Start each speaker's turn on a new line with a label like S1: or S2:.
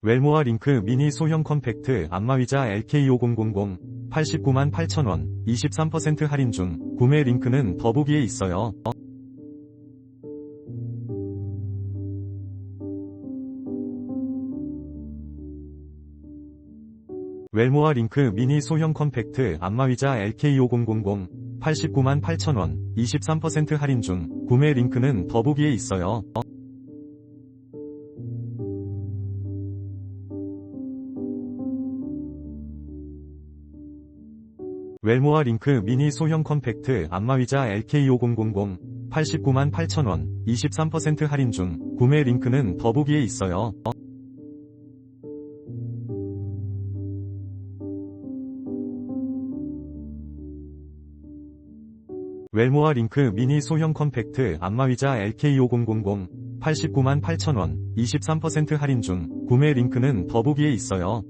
S1: 웰모아 링크 미니 소형 컴팩트 안마의자 LK5000 89만 8천원 23% 할인 중 구매 링크는 더보기에 있어요. 웰모아 링크 미니 소형 컴팩트 안마의자 LK5000 89만 8천원 23% 할인 중 구매 링크는 더보기에 있어요. 웰모아 링크 미니 소형 컴팩트 안마의자 LK5000 89만 8천원 23% 할인 중 구매 링크는 더보기에 있어요. 웰모아 링크 미니 소형 컴팩트 안마의자 LK5000 89만 8천원 23% 할인 중 구매 링크는 더보기에 있어요.